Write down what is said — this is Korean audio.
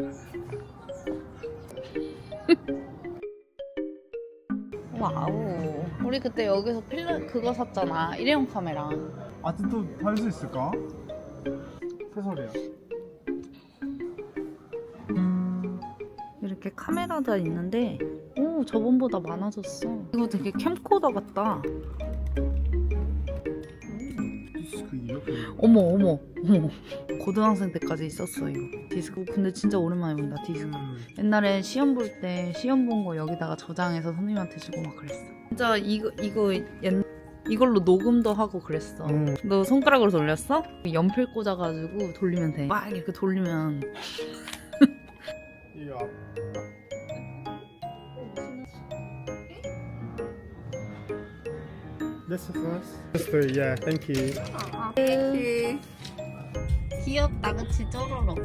와우. 우리 그때 여기서 필름 그거 샀잖아. 일회용 카메라. 아직도 달수 있을까? 새소리야. 이렇게 카메라가 있는데 오 저번보다 많아졌어. 이거 되게 캠코더 같다. 어머 어머 어머. 고등학생 때까지 있었어 이거. 디스크 근데 진짜 오랜만에 본다 디스크. 음. 옛날에 시험 볼 때 시험 본 거 여기다가 저장해서 선생님한테 주고 막 그랬어. 진짜 이거 이거 옛 이걸로 녹음도 하고 그랬어. 음. 너 손가락으로 돌렸어? 연필 꽂아가지고 돌리면 돼. 막 이렇게 돌리면 이 앞. This is first. This three, yeah. Thank you. 귀엽다 그치 쪼로록.